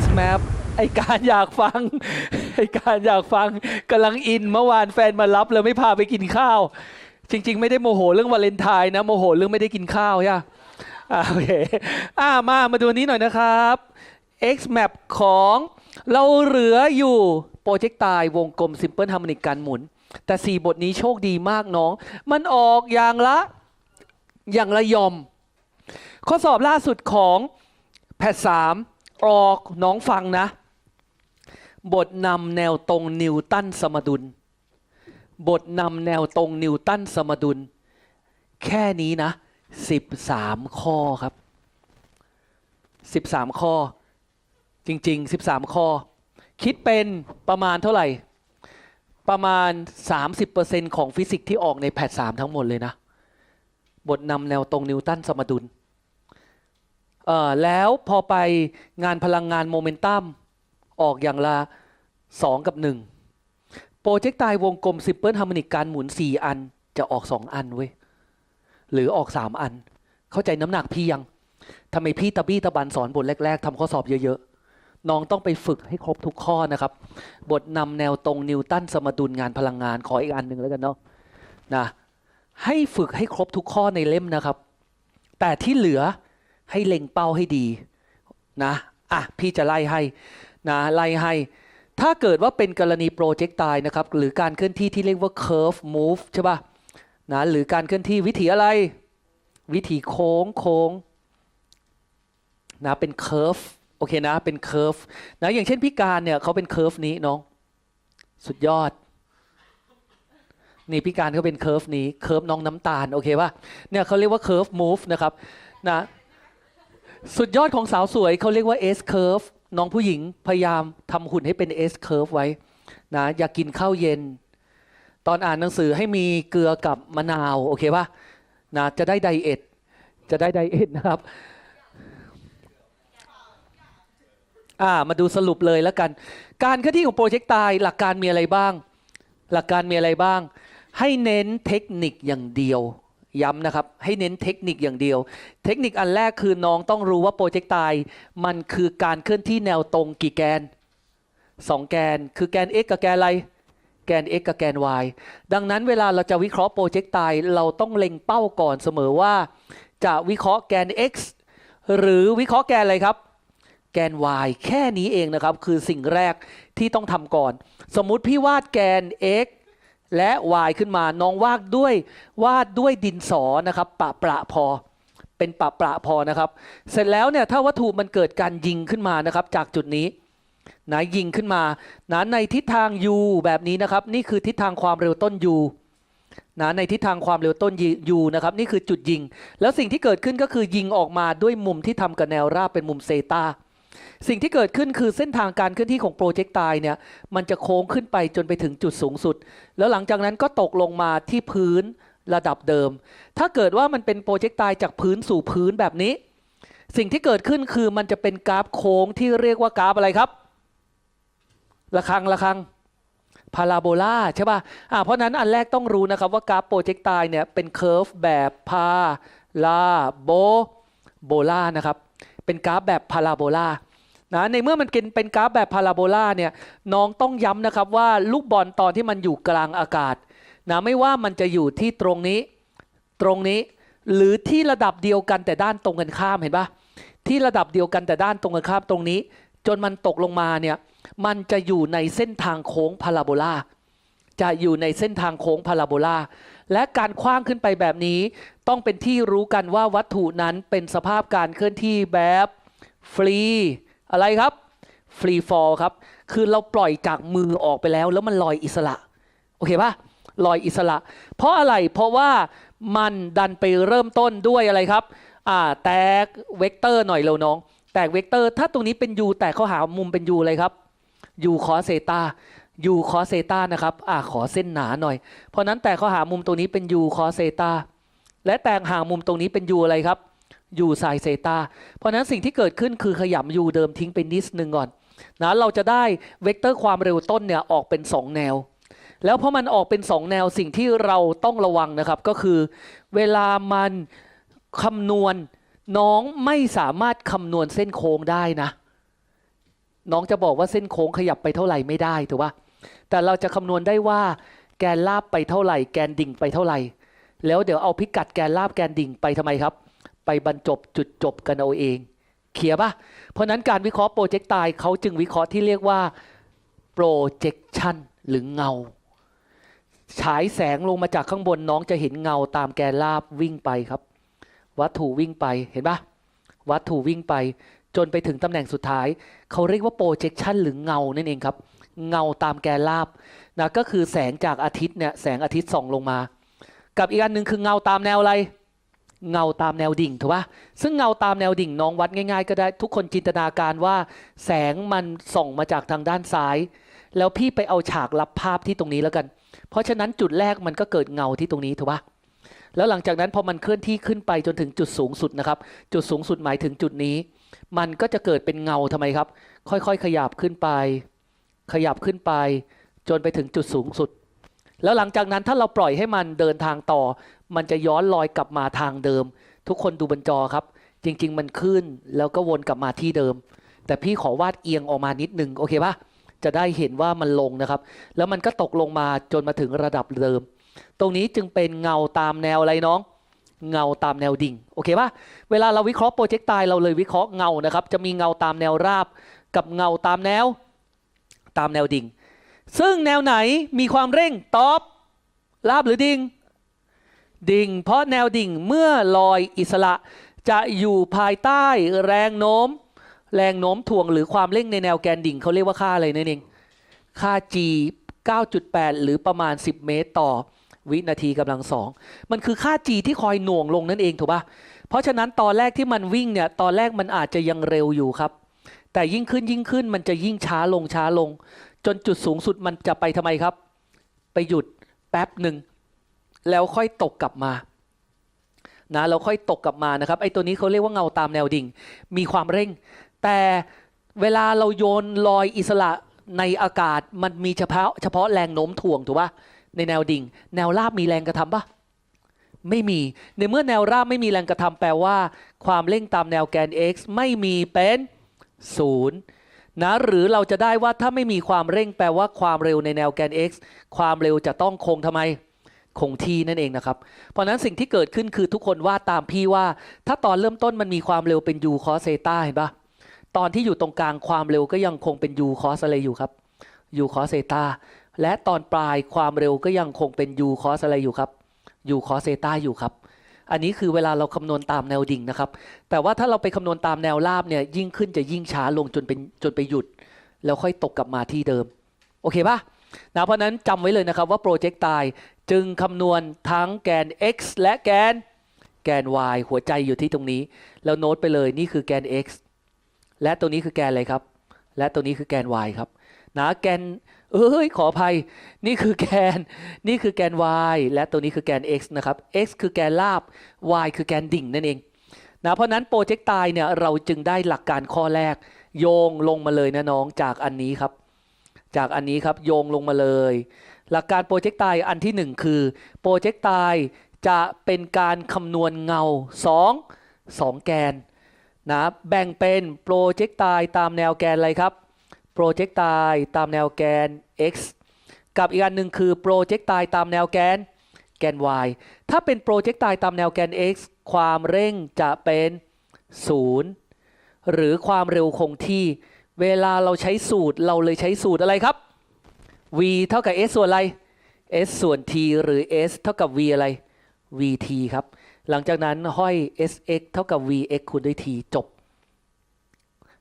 X Map ไอการอยากฟัง ไอการอยากฟังกำลังอินเมื่อวานแฟนมารับเลยไม่พาไปกินข้าว จริง ๆ ไม่ได้โมโหเรื่องวาเลนไทน์นะโมโหเรื่องไม่ได้กินข้าวใช่าโอเคอ่ามามาดูนนี้หน่อยนะครับ X Map ของเราเหลืออยู่โปรเจกต์ตายวงกลม Simple Harmonic การหมุน แต่ 4 บทนี้โชคดีมากน้อง มันออกอย่างละอย่างละยอม ข้อสอบล่าสุดของแพทสาม ออกน้องฟังนะ บทนำแนวตรงนิวตันสมดุล บทนำแนวตรงนิวตันสมดุล แค่นี้นะ 13 ข้อครับ 13 ข้อ จริง ๆ 13 ข้อ คิดเป็นประมาณเท่าไหร่ ประมาณ 30%ของฟิสิกส์ที่ออกในแพทสามทั้งหมดเลยนะ บทนำแนวตรงนิวตันสมดุล แล้วพอไปงานพลังงานโมเมนตัมออกอย่างละ 2 กับ 1 โปรเจกต์ตายวงกลมซิมเปิลฮาร์มนิกการหมุน 4 อันจะออก 2 อันเว้ย หรือออก 3 อัน เข้าใจน้ำหนักพี่ยังทำไมพี่ตะบี้ตะบันสอนบทแรก ๆทำข้อสอบเยอะ ๆ น้องต้องไปฝึกให้ครบทุกข้อนะครับ บทนำแนวตรงนิวตันสมดุลงานพลังงานขออีกอันหนึ่งแล้วกันเนาะนะให้ฝึกให้ครบทุกข้อในเล่มนะครับ แต่ที่เหลือ ให้เล็งเป้าให้ดีนะอะพี่จะไล่ให้นะไล่ให้ ถ้าเกิดว่าเป็นกรณีโปรเจกต์ตายนะครับ หรือการเคลื่อนที่ที่เรียกว่า curve move ใช่ป่ะนะหรือการเคลื่อนที่วิถีอะไร วิถีโค้งโค้งนะเป็น curve โอเคนะเป็น curve นะอย่างเช่นพี่การเนี่ยเขาเป็น curve นี้น้อง สุดยอดนี่พี่การเขาเป็น curve นี้ curve น้องน้ำตาล โอเคป่ะเนี่ยเขาเรียกว่า curve move นะครับนะ สุดยอดของสาวสวยเขาเรียกว่า S curve น้องผู้หญิงพยายามทำหุ่นให้เป็น S curve ไว้นะอย่ากกินข้าวเย็น ตอนอ่านหนังสือให้มีเกลือกับมะนาว โอเคป่ะนะจะได้ไดเอทจะได้ไดเอทนะครับอ่ามาดูสรุปเลยแล้วกัน การเคลื่อนที่ของโปรเจกต์ตายหลักการมีอะไรบ้าง หลักการมีอะไรบ้าง ให้เน้นเทคนิคอย่างเดียว ย้ำนะครับ ให้เน้นเทคนิคอย่างเดียว เทคนิคอันแรกคือน้องต้องรู้ว่าโปรเจกต์ตายมันคือการเคลื่อนที่แนวตรงกี่แกน 2 แกน คือแกน x กับแกนอะไร แกน x กับแกน y ดังนั้นเวลาเราจะวิเคราะห์โปรเจกต์ตายเราต้องเล็งเป้าก่อนเสมอว่า จะวิเคราะห์แกน x หรือวิเคราะห์แกนอะไรครับ แกน y แค่นี้เองนะครับ คือสิ่งแรกที่ต้องทำก่อน สมมุติพี่วาดแกน x และ y ขึ้นมาน้องวาดด้วยวาดด้วยดินสอนะครับปะประพอเป็นปะประพอนะครับ เสร็จแล้วเนี่ยถ้าวัตถุมันเกิดการยิงขึ้นมานะครับ จากจุดนี้นะยิงขึ้นมานะในทิศทาง u แบบนี้นะครับ นี่คือทิศทางความเร็วต้น u นะในทิศทางความเร็วต้น u นะครับ นี่คือจุดยิง แล้วสิ่งที่เกิดขึ้นก็คือยิงออกมาด้วยมุมที่ทำกับแนวราบเป็นมุมเซตา สิ่งที่เกิดขึ้นคือเส้นทางการเคลื่อนที่ของโปรเจกต์ตายเนี่ยมันจะโค้งขึ้นไปจนไปถึงจุดสูงสุด แล้วหลังจากนั้นก็ตกลงมาที่พื้นระดับเดิม ถ้าเกิดว่ามันเป็นโปรเจกต์ตายจากพื้นสู่พื้นแบบนี้ สิ่งที่เกิดขึ้นคือมันจะเป็นกราฟโค้งที่เรียกว่ากราฟอะไรครับระคังระคังพาราโบลาใช่ป่ะอ่าเพราะนั้นอันแรกต้องรู้นะครับว่ากราฟโปรเจกต์ตายเนี่ยเป็นเคอร์ฟแบบพาลาโบ โบลานะครับ เป็นกราฟแบบพาราโบลานะในเมื่อมันเป็นเป็นกราฟแบบพาราโบลาเนี่ยน้องต้องย้ำนะครับว่าลูกบอลตอนที่มันอยู่กลางอากาศนะไม่ว่ามันจะอยู่ที่ตรงนี้ ตรงนี้ หรือที่ระดับเดียวกันแต่ด้านตรงกันข้ามเห็นปะที่ระดับเดียวกันแต่ด้านตรงกันข้ามตรงนี้ จนมันตกลงมาเนี่ยมันจะอยู่ในเส้นทางโค้งพาราโบลา จะอยู่ในเส้นทางโค้งพาราโบลาและการคว้างขึ้นไปแบบนี้ต้องเป็นที่รู้กันว่าวัตถุนั้นเป็นสภาพการเคลื่อนที่แบบฟรีอะไรครับฟรีฟอลครับ คือเราปล่อยจากมือออกไปแล้ว แล้วมันลอยอิสระ โอเคปะลอยอิสระ เพราะอะไรเพราะว่ามันดันไปเริ่มต้นด้วยอะไรครับอ่าแตกเวกเตอร์หน่อยเร็วน้อง แตกเวกเตอร์ ถ้าตรงนี้เป็น u แตกเขาหามุมเป็น u อะไรครับ u คอเซตา u คอเซตานะครับอ่าขอเส้นหนาหน่อย เพราะนั้นแตกเขาหามุมตรงนี้เป็น u คอเซตาและแตกหามุมตรงนี้เป็น u อะไรครับ u ไซเซตาเพราะนั้นสิ่งที่เกิดขึ้นคือขยำ u เดิมทิ้งไปนิดนึงก่อนนะเราจะได้เวกเตอร์ความเร็วต้นเนี่ยออกเป็น 2 แนว แล้วพอมันออกเป็น 2 แนวสิ่งที่เราต้องระวังนะครับก็คือ เวลามันคำนวณน้องไม่สามารถคำนวณเส้นโค้งได้นะ น้องจะบอกว่าเส้นโค้งขยับไปเท่าไหร่ไม่ได้ถูกปะ แต่เราจะคำนวณได้ว่าแกนลาบไปเท่าไหร่ แกนดิ่งไปเท่าไหร่ แล้วเดี๋ยวเอาพิกัดแกนลาบแกนดิ่งไปทำไมครับ ไปบรรจบจุดจบกันเอาเองเคลียร์ปะเพราะฉะนั้นการวิเคราะห์โปรเจกต์ตายเขาจึงวิเคราะห์ที่เรียกว่า projection หรือเงา ฉายแสงลงมาจากข้างบนน้องจะเห็นเงาตามแกนลาบวิ่งไปครับ วัตถุวิ่งไปเห็นปะวัตถุวิ่งไป จนไปถึงตำแหน่งสุดท้าย เขาเรียกว่า projection หรือเงานั่นเองครับ เงาตามแกนลาบนะก็คือแสงจากอาทิตย์เนี่ยแสงอาทิตย์ส่องลงมา กับอีกอันหนึ่งคือเงาตามแนวอะไร เงาตามแนวดิ่งถูกปะซึ่งเงาตามแนวดิ่งน้องวัดง่าย ๆ ก็ได้ทุกคนจินตนาการว่า แสงมันส่องมาจากทางด้านซ้าย แล้วพี่ไปเอาฉากรับภาพที่ตรงนี้แล้วกัน เพราะฉะนั้นจุดแรกมันก็เกิดเงาที่ตรงนี้ถูกปะแล้วหลังจากนั้นพอมันเคลื่อนที่ขึ้นไปจนถึงจุดสูงสุดนะครับ จุดสูงสุดหมายถึงจุดนี้ มันก็จะเกิดเป็นเงาทำไมครับ ค่อยๆ ขยับขึ้นไป ขยับขึ้นไป จนไปถึงจุดสูงสุด แล้วหลังจากนั้นถ้าเราปล่อยให้มันเดินทางต่อ มันจะย้อนลอยกลับมาทางเดิม ทุกคนดูบนจอครับ จริง ๆ มันขึ้นแล้วก็วนกลับมาที่เดิม แต่พี่ขอวาดเอียงออกมานิดนึงโอเคปะจะได้เห็นว่ามันลงนะครับ แล้วมันก็ตกลงมาจนมาถึงระดับเดิม ตรงนี้จึงเป็นเงาตามแนวอะไรน้อง เงาตามแนวดิ่งโอเคปะเวลาเราวิเคราะห์โปรเจกต์ตายเราเลยวิเคราะห์เงานะครับ จะมีเงาตามแนวราบ กับเงาตามแนว ตามแนวดิ่ง ซึ่งแนวไหนมีความเร่งตอบราบหรือดิ่ง ดิ่ง เพราะแนวดิ่งเมื่อลอยอิสระจะอยู่ภายใต้แรงโน้ม แรงโน้มถ่วงหรือความเร่งในแนวแกนดิ่งเขาเรียกว่าค่าอะไรนั่นเองค่า g 9.8 หรือประมาณ 10 เมตรต่อวินาทีกำลังสอง มันคือค่า g ที่คอยหน่วงลงนั่นเองถูกปะเพราะฉะนั้นตอนแรกที่มันวิ่งเนี่ย ตอนแรกมันอาจจะยังเร็วอยู่ครับ แต่ยิ่งขึ้นยิ่งขึ้นมันจะยิ่งช้าลงช้าลง จนจุดสูงสุดมันจะไปทำไมครับ ไปหยุดแป๊บหนึ่ง แล้วค่อยตกกลับมานะเราค่อยตกกลับมานะครับไอ้ตัวนี้เขาเรียกว่าเงาตามแนวดิ่ง มีความเร่ง แต่เวลาเราโยนลอยอิสระในอากาศมันมีเฉพาะเฉพาะแรงโน้มถ่วงถูกปะในแนวดิ่ง แนวราบมีแรงกระทำปะไม่มีในเมื่อแนวราบไม่มีแรงกระทำแปลว่า ความเร่งตามแนวแกน x ไม่มีเป็น ศูนย์นะหรือเราจะได้ว่าถ้าไม่มีความเร่งแปลว่าความเร็วในแนวแกน x ความเร็วจะต้องคงทำไมคงที่นั่นเองนะครับ เพราะนั้นสิ่งที่เกิดขึ้นคือทุกคนวาดตามพี่ว่า ถ้าตอนเริ่มต้นมันมีความเร็วเป็น u cos เซต้าเห็นปะตอนที่อยู่ตรงกลางความเร็วก็ยังคงเป็น u cos อะไรอยู่ครับ u cos เซต้าและตอนปลายความเร็วก็ยังคงเป็น u cos อะไรอยู่ครับ u cos เซต้าอยู่ครับ อันนี้คือเวลาเราคำนวณตามแนวดิ่งนะครับ แต่ว่าถ้าเราไปคำนวณตามแนวราบเนี่ยยิ่งขึ้นจะยิ่งช้าลงจนเป็นจนไปหยุด แล้วค่อยตกกลับมาที่เดิม โอเคปะนะเพราะนั้นจำไว้เลยนะครับว่าโปรเจกต์ตายจึงคำนวณทั้งแกน x และแกนแกน y หัวใจอยู่ที่ตรงนี้ แล้วโน้ตไปเลยนี่คือแกน x และตัวนี้คือแกนอะไรครับ และตัวนี้คือแกน y ครับนะแกน เอ้ยขออภัย นี่คือแกน นี่คือแกน y และตัวนี้คือแกน x นะครับ x คือแกนราบ y คือแกนดิ่งนั่นเองนะเพราะนั้นโปรเจกต์ตายเนี่ยเราจึงได้หลักการข้อแรก โยงลงมาเลยนะน้องจากอันนี้ครับ จากอันนี้ครับโยงลงมาเลย หลักการโปรเจกต์ตายอันที่ 1 คือโปรเจกต์ตายจะเป็นการคำนวณเงา 2 2 แกนนะแบ่งเป็นโปรเจกต์ตายตามแนวแกนอะไรครับ โปรเจกต์ตายตามแนวแกน x กับอีกอันหนึ่งคือโปรเจกต์ตายตามแนวแกนแกน y ถ้าเป็นโปรเจกต์ตายตามแนวแกน x ความเร่งจะเป็น 0 หรือความเร็วคงที่ เวลาเราใช้สูตรเราเลยใช้สูตรอะไรครับ v เท่ากับ s ส่วนอะไร s ส่วน t หรือ s เท่ากับ v อะไร vt ครับ หลังจากนั้นห้อย sx เท่ากับ vx คูณด้วย t จบ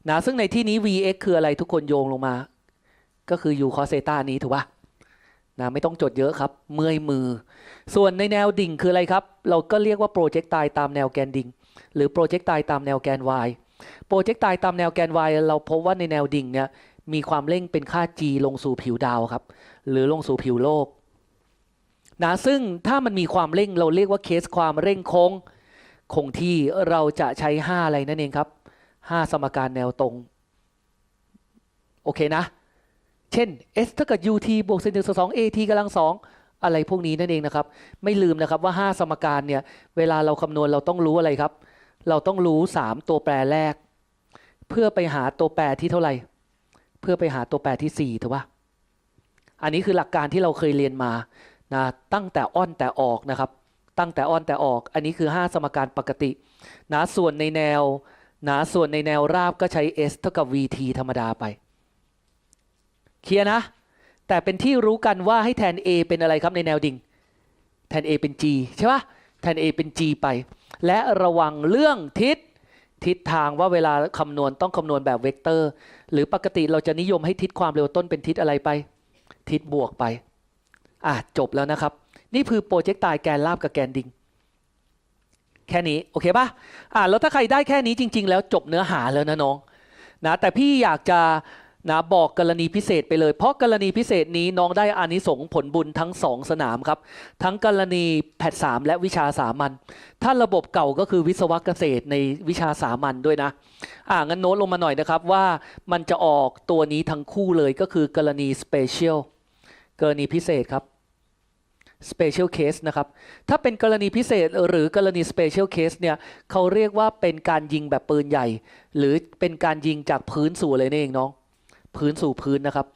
นะซึ่งในที่นี้ vx คืออะไรทุกคนโยงลงมา ก็คือ u cos เซตานี้ถูกป่ะนะไม่ต้องจดเยอะครับ เมื่อยมือ ส่วนในแนวดิ่งคืออะไรครับ เราก็เรียกว่าโปรเจกต์ตายตามแนวแกนดิ่ง หรือโปรเจกต์ตายตามแนวแกน y โปรเจกต์ตายตามแนวแกน y เราพบว่าในแนวดิ่งเนี่ยมีความเร่งเป็นค่า g ลงสู่ผิวดาวครับ หรือลงสู่ผิวโลกนะซึ่งถ้ามันมีความเร่งเราเรียกว่าเคสความเร่งคงคงที่เราจะใช้ 5 อะไรนั่นเองครับ 5สมการแนวตรง โอเคนะ เช่น s เท่ากับ ut บวกเซนถึงสอง at กำลังสองอะไรพวกนี้นั่นเองนะครับ ไม่ลืมนะครับว่า 5 สมการเนี่ย เวลาเราคำนวณเราต้องรู้อะไรครับ เราต้องรู้ 3 ตัวแปรแรก เพื่อไปหาตัวแปรที่เท่าไหร่ เพื่อไปหาตัวแปรที่สี่ถูกปะอันนี้คือหลักการที่เราเคยเรียนมานะตั้งแต่อ้อนแต่ออกนะครับ ตั้งแต่อ้อนแต่ออก อันนี้คือ 5 สมการปกตินะส่วนในแนว นะส่วนในแนวราบก็ใช้ s เท่ากับ vt ธรรมดาไป เคลียร์นะ แต่เป็นที่รู้กันว่าให้แทน a เป็นอะไรครับในแนวดิ่ง แทน a เป็น g ใช่ปะแทน a เป็น g ไป และระวังเรื่องทิศทิศทางว่าเวลาคำนวณต้องคำนวณแบบเวกเตอร์ หรือปกติเราจะนิยมให้ทิศความเร็วต้นเป็นทิศอะไรไป ทิศบวกไป อะจบแล้วนะครับ นี่คือโปรเจกต์ตายแกนราบกับแกนดิ่ง แค่นี้โอเคปะอะแล้วถ้าใครได้แค่นี้จริง ๆ แล้วจบเนื้อหาแล้วนะน้องนะแต่พี่อยากจะนะบอกกรณีพิเศษไปเลย เพราะกรณีพิเศษนี้น้องได้อานิสงผลบุญทั้งสองสนามครับ ทั้งกรณีแพทสามและวิชาสามัญถ้าระบบเก่าก็คือวิศวะเกษตรในวิชาสามัญด้วยนะ อ่างั้นโน้ตลงมาหน่อยนะครับว่ามันจะออกตัวนี้ทั้งคู่เลยก็คือกรณี special กรณีพิเศษครับ special case นะครับ ถ้าเป็นกรณีพิเศษหรือกรณี special case เนี่ยเขาเรียกว่าเป็นการยิงแบบปืนใหญ่ หรือเป็นการยิงจากพื้นสู่เลยนี่เองน้อง พื้นสู่พื้นนะครับ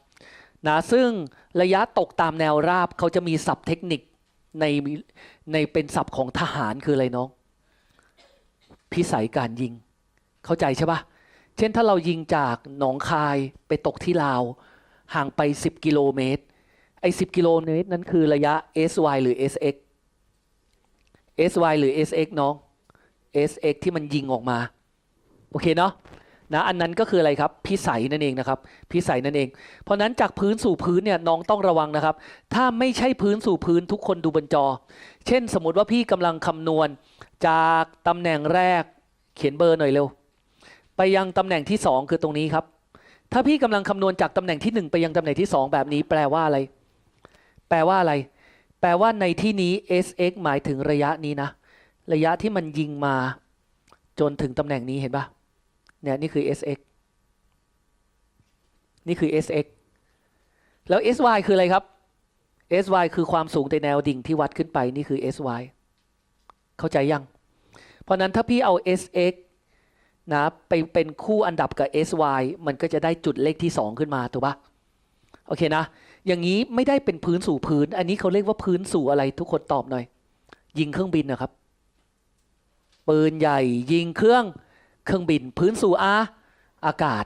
นะซึ่งระยะตกตามแนวราบเขาจะมีศัพท์เทคนิคในในเป็นศัพท์ของทหารคืออะไรน้อง พิสัยการยิง เข้าใจใช่ปะเช่นถ้าเรายิงจากหนองคายไปตกที่ลาว ห่างไป 10 กิโลเมตร ไอ้10กิโลเมตรนั้นคือระยะ SY หรือ SX SY หรือ SX น้อง SX ที่มันยิงออกมา โอเคเนาะนะอันนั้นก็คืออะไรครับ พิสัยนั่นเองนะครับ พิสัยนั่นเอง เพราะนั้นจากพื้นสู่พื้นเนี่ยน้องต้องระวังนะครับ ถ้าไม่ใช่พื้นสู่พื้นทุกคนดูบนจอ เช่นสมมติว่าพี่กำลังคำนวณ จากตำแหน่งแรกเขียนเบอร์หน่อยเร็ว ไปยังตำแหน่งที่ 2 คือตรงนี้ครับ ถ้าพี่กำลังคำนวณจากตำแหน่งที่ 1 ไปยังตำแหน่งที่ 2 แบบนี้แปลว่าอะไร ปลว่าอะไร แปลว่าในที่นี้ sx หมายถึงระยะนี้นะ ระยะที่มันยิงมา จนถึงตำแหน่งนี้เห็นปะเนี่ยนี่คือ sx นี่คือ sx แล้ว sy คืออะไรครับ sy คือความสูงในแนวดิ่งที่วัดขึ้นไปนี่คือ sy เข้าใจยัง เพราะนั้นถ้าพี่เอา sx นะไปเป็นคู่อันดับกับ sy มันก็จะได้จุดเลขที่ 2 ขึ้นมาถูกปะโอเคนะ อย่างนี้ไม่ได้เป็นพื้นสู่พื้น อันนี้เขาเรียกว่าพื้นสู่อะไรทุกคนตอบหน่อย ยิงเครื่องบินนะครับ ปืนใหญ่ยิงเครื่องเครื่องบิน พื้นสู่อาอากาศ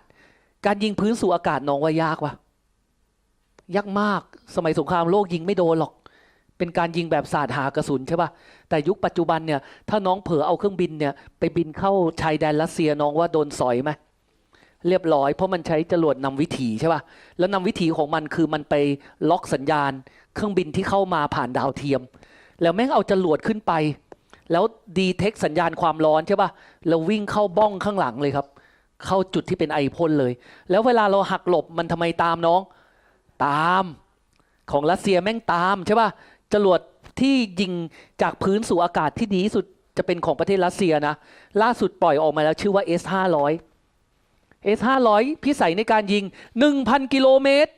การยิงพื้นสู่อากาศน้องว่ายากวะยากมากสมัยสงครามโลกยิงไม่โดนหรอก เป็นการยิงแบบศาสตร์หากระสุนใช่ปะแต่ยุคปัจจุบันเนี่ยถ้าน้องเผลอเอาเครื่องบินเนี่ยไปบินเข้าชายแดนรัสเซียน้องว่าโดนสอยไหม เรียบร้อย เพราะมันใช้จรวดนำวิถีใช่ป่ะแล้วนำวิถีของมันคือมันไปล็อกสัญญาณ เครื่องบินที่เข้ามาผ่านดาวเทียม แล้วแม่งเอาจรวดขึ้นไป แล้วดีเทคสัญญาณความร้อนใช่ป่ะแล้ววิ่งเข้าบ้องข้างหลังเลยครับ เข้าจุดที่เป็นไอพ่นเลย แล้วเวลาเราหักหลบมันทำไมตามน้อง ตาม ของรัสเซียแม่งตามใช่ป่ะจรวดที่ยิงจากพื้นสู่อากาศที่ดีที่สุดจะเป็นของประเทศรัสเซียนะ ล่าสุดปล่อยออกมาแล้วชื่อว่า S 5 0 0 S 5 0 0พิสัยในการยิง1,000กิโลเมตร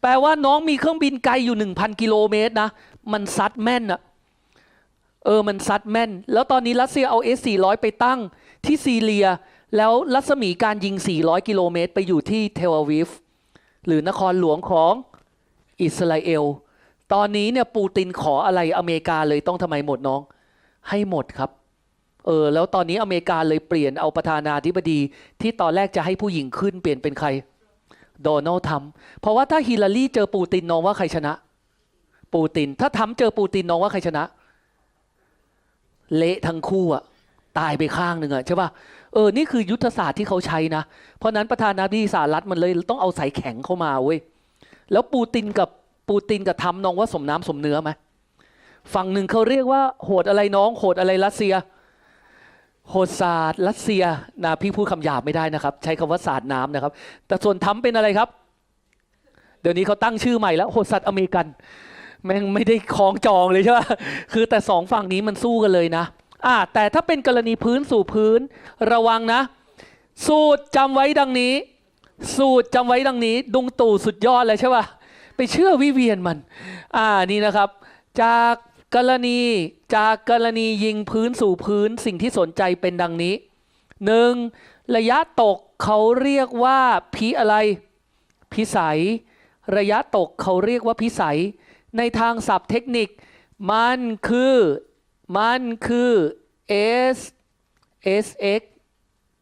แปลว่าน้องมีเครื่องบินไกลอยู่1,000กิโลเมตรนะ มันซัดแม่นอะเออ มันซัดแม่น แล้วตอนนี้รัสเซียเอา S 4 0 0ไปตั้งที่ซีเรีย แล้วรัศมีการยิง 400 กิโลเมตร ไปอยู่ที่เทลอาวิฟหรือนครหลวงของอิสราเอล ตอนนี้เนี่ยปูตินขออะไรอเมริกาเลยต้องทำไมหมดน้อง ให้หมดครับ เออแล้วตอนนี้อเมริกาเลยเปลี่ยนเอาประธานาธิบดี ที่ตอนแรกจะให้ผู้หญิงขึ้นเปลี่ยนเป็นใครโดนัลด์ทรัมป์เพราะว่าถ้าฮิลลารีเจอปูตินน้องว่าใครชนะ ปูติน ถ้าทรัมป์เจอปูตินน้องว่าใครชนะ เละทั้งคู่อะตายไปข้างหนึ่งอะใช่ป่ะเออนี่คือยุทธศาสตร์ที่เขาใช้นะ เพราะนั้นประธานาธิบดีสหรัฐมันเลยต้องเอาสายแข็งเข้ามาเว้ยแล้วปูตินกับปูตินกับทำน้องว่าสมน้ำสมเนื้อไหมฝั่งหนึ่งเขาเรียกว่าโหดอะไรน้องโหดอะไรรัสเซีย โหดศาสตร์รัสเซียนะพี่พูดคำหยาบไม่ได้นะครับ ใช้คำว่าศาสตร์น้ำนะครับ แต่ส่วนทำเป็นอะไรครับ เดี๋ยวนี้เขาตั้งชื่อใหม่แล้วโหดศาสตว์อเมริกันแม่งไม่ได้คล้องจองเลยใช่ไหมคือแต่สองฝั่งนี้มันสู้กันเลยนะอ่าแต่ถ้าเป็นกรณีพื้นสู่พื้นระวังนะ สูตรจำไว้ดังนี้ สูตรจำไว้ดังนี้ ดุงตู่สุดยอดเลยใช่ป่ะไปเชื่อวิเวียนมัน อ่านี่นะครับ จาก กรณีจากกรณียิงพื้นสู่พื้นสิ่งที่สนใจเป็นดังนี้หนึ่งระยะตกเขาเรียกว่าพิอะไร พิสัย ระยะตกเขาเรียกว่าพิสัย ในทางศัพท์เทคนิค มันคือ มันคือ s sx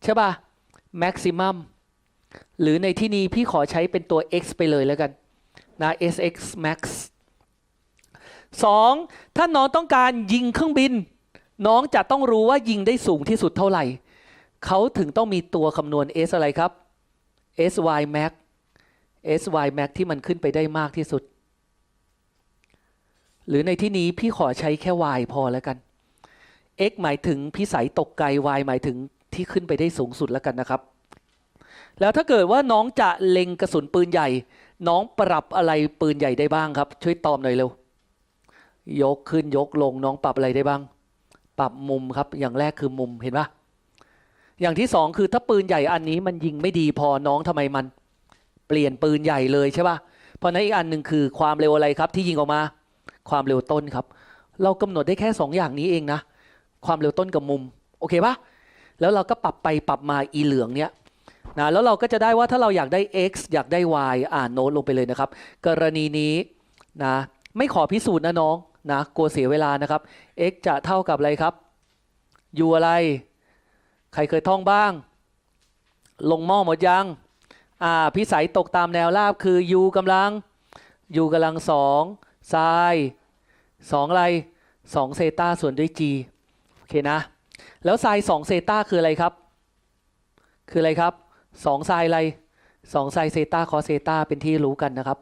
ใช่ป่ะ maximum หรือในที่นี้พี่ขอใช้เป็นตัว x ไปเลยแล้วกันนะ sx max สองถ้าน้องต้องการยิงเครื่องบิน น้องจะต้องรู้ว่ายิงได้สูงที่สุดเท่าไหร่ เขาถึงต้องมีตัวคำนวณ s อะไรครับ sy max sy max ที่มันขึ้นไปได้มากที่สุด หรือในที่นี้พี่ขอใช้แค่ y พอแล้วกัน x หมายถึงพิสัยตกไกล y หมายถึงที่ขึ้นไปได้สูงสุดแล้วกันนะครับ แล้วถ้าเกิดว่าน้องจะเล็งกระสุนปืนใหญ่ น้องปรับอะไรปืนใหญ่ได้บ้างครับ ช่วยตอบหน่อยเร็ว ยกขึ้นยกลงน้องปรับอะไรได้บ้าง ปรับมุมครับ อย่างแรกคือมุมเห็นปะอย่างที่สองคือถ้าปืนใหญ่อันนี้มันยิงไม่ดีพอน้องทำไมมัน เปลี่ยนปืนใหญ่เลยใช่ปะเพราะนั้นอีกอันหนึ่งคือความเร็วอะไรครับ ที่ยิงออกมา ความเร็วต้นครับ เรากำหนดได้แค่สองอย่างนี้เองนะ ความเร็วต้นกับมุมโอเคปะแล้วเราก็ปรับไปปรับมาอีเหลืองเนี้ยนะแล้วเราก็จะได้ว่าถ้าเราอยากได้ x อยากได้ y อ่านโน้ตลงไปเลยนะครับ กรณีนี้นะไม่ขอพิสูจน์นะน้อง นะกลัวเสียเวลานะครับ x จะเท่ากับอะไรครับ u อะไร ใครเคยท่องบ้าง ลงหม้อหมดยัง อ่า พิสัยตกตามแนวราบคือ u กำลัง u กำลังสองไซสองอะไรสองเซตาส่วนด้วย g โอเคนะ แล้วไซสองเซตาคืออะไรครับ คืออะไรครับสองไซอะไรสองไซเซตาคอเซตาเป็นที่รู้กันนะครับ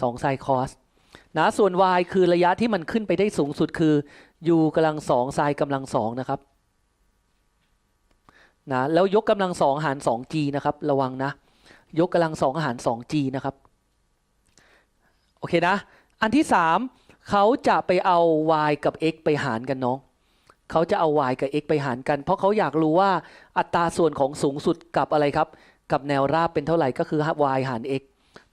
สองไซคอส นะส่วน y คือระยะที่มันขึ้นไปได้สูงสุดคือ u กำลังสองไซกำลังสองนะครับนะแล้วยกกำลังสองหาร 2g นะครับ ระวังนะ ยกกำลังสองหาร 2g นะครับ โอเคนะ อันที่ 3เขาจะไปเอา y กับ x ไปหารกันน้องเขาจะเอา y กับ x ไปหารกัน เพราะเขาอยากรู้ว่าอัตราส่วนของสูงสุดกับอะไรครับ กับแนวราบเป็นเท่าไหร่ก็คือ y หาร x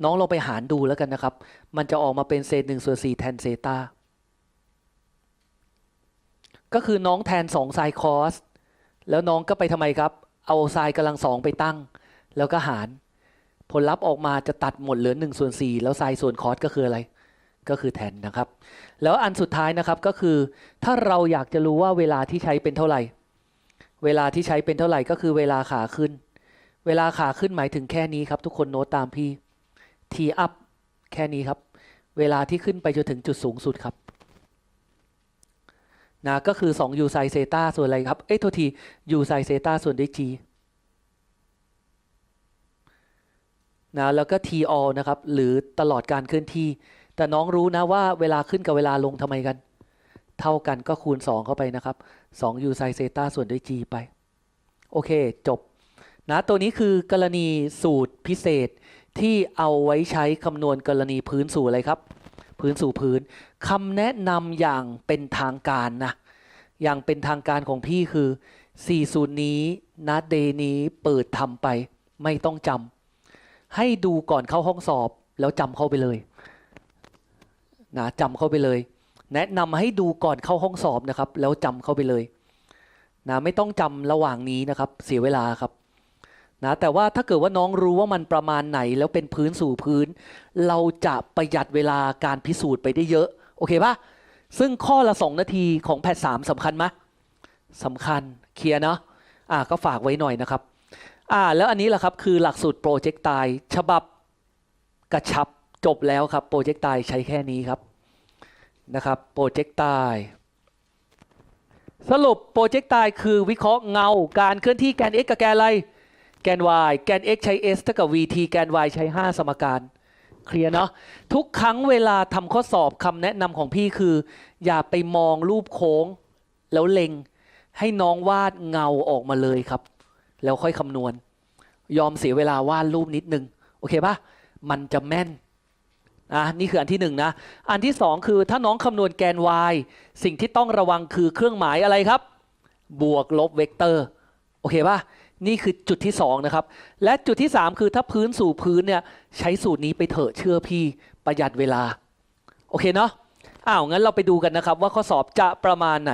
น้องลองไปหารดูแล้วกันนะครับ มันจะออกมาเป็นเศษหนึ่งส่วนสี่แทนเซตาก็คือน้องแทน2ไซคอสแล้วน้องก็ไปทำไมครับ เอาไซกำลังสองไปตั้ง แล้วก็หาร ผลลัพธ์ออกมาจะตัดหมดเหลือ1ส่วน4แล้วไซส่วนคอสก็คืออะไรก็คือแทนนะครับ แล้วอันสุดท้ายนะครับก็คือ ถ้าเราอยากจะรู้ว่าเวลาที่ใช้เป็นเท่าไหร่ เวลาที่ใช้เป็นเท่าไหร่ก็คือเวลาขาขึ้น เวลาขาขึ้นหมายถึงแค่นี้ครับ ทุกคนโน้ตตามพี่ t up แค่นี้ครับ เวลาที่ขึ้นไปจนถึงจุดสูงสุดครับนะก็คือ 2 u sin เซตาส่วนอะไรครับ เอ้ยโทษที u sin เซตาส่วนด้วย g นะแล้วก็ t all นะครับ หรือตลอดการเคลื่อนที่ แต่น้องรู้นะว่าเวลาขึ้นกับเวลาลงทำไมกัน เท่ากันก็คูณ 2 เข้าไปนะครับ2 u sin เซตาส่วนด้วย g ไป โอเค จบ นะ ตัวนี้คือกรณีสูตรพิเศษ ที่เอาไว้ใช้คำนวณกรณีพื้นสู่อะไรครับ พื้นสู่พื้นคำแนะนำอย่างเป็นทางการนะอย่างเป็นทางการของพี่คือ4สูตรนี้นะเดย์นี้เปิดทำไป ไม่ต้องจำให้ดูก่อนเข้าห้องสอบ แล้วจำเข้าไปเลยนะจำเข้าไปเลย แนะนำให้ดูก่อนเข้าห้องสอบนะครับ แล้วจำเข้าไปเลยนะไม่ต้องจำระหว่างนี้นะครับ เสียเวลาครับ นะแต่ว่าถ้าเกิดว่าน้องรู้ว่ามันประมาณไหนแล้วเป็นพื้นสู่พื้น เราจะประหยัดเวลาการพิสูจน์ไปได้เยอะ โอเคปะซึ่งข้อละ 2 นาทีของแพทสามสำคัญไหมสำคัญเคลียร์เนาะอ่าก็ฝากไว้หน่อยนะครับอ่าแล้วอันนี้แหละครับคือหลักสูตรโปรเจกต์ตายฉบับกระชับจบแล้วครับโปรเจกต์ตายใช้แค่นี้ครับนะครับโปรเจกต์ตายสรุปโปรเจกต์ตายคือวิเคราะห์เงาการเคลื่อนที่แกน x กับแกนอะไร แกน y แกน x ใช้ s เท่ากับ vt แกน y ใช้ 5 สมการเคลียร์เนาะทุกครั้งเวลาทำข้อสอบคำแนะนำของพี่คือ อย่าไปมองรูปโค้ง แล้วเล็งให้น้องวาดเงาออกมาเลยครับ แล้วค่อยคำนวณ ยอมเสียเวลาวาดรูปนิดนึง โอเคปะมันจะแม่นนะนี่คืออันที่หนึ่งนะ อันที่สองคือถ้าน้องคำนวณแกน y สิ่งที่ต้องระวังคือเครื่องหมายอะไรครับ บวกลบเวกเตอร์ โอเคปะ นี่คือจุดที่2นะครับ และจุดที่ 3 คือถ้าพื้นสู่พื้นเนี่ยใช้สูตรนี้ไปเถอะเชื่อพี่ประหยัดเวลา โอเคเนาะอ้าวงั้นเราไปดูกันนะครับ ว่าข้อสอบจะประมาณไหน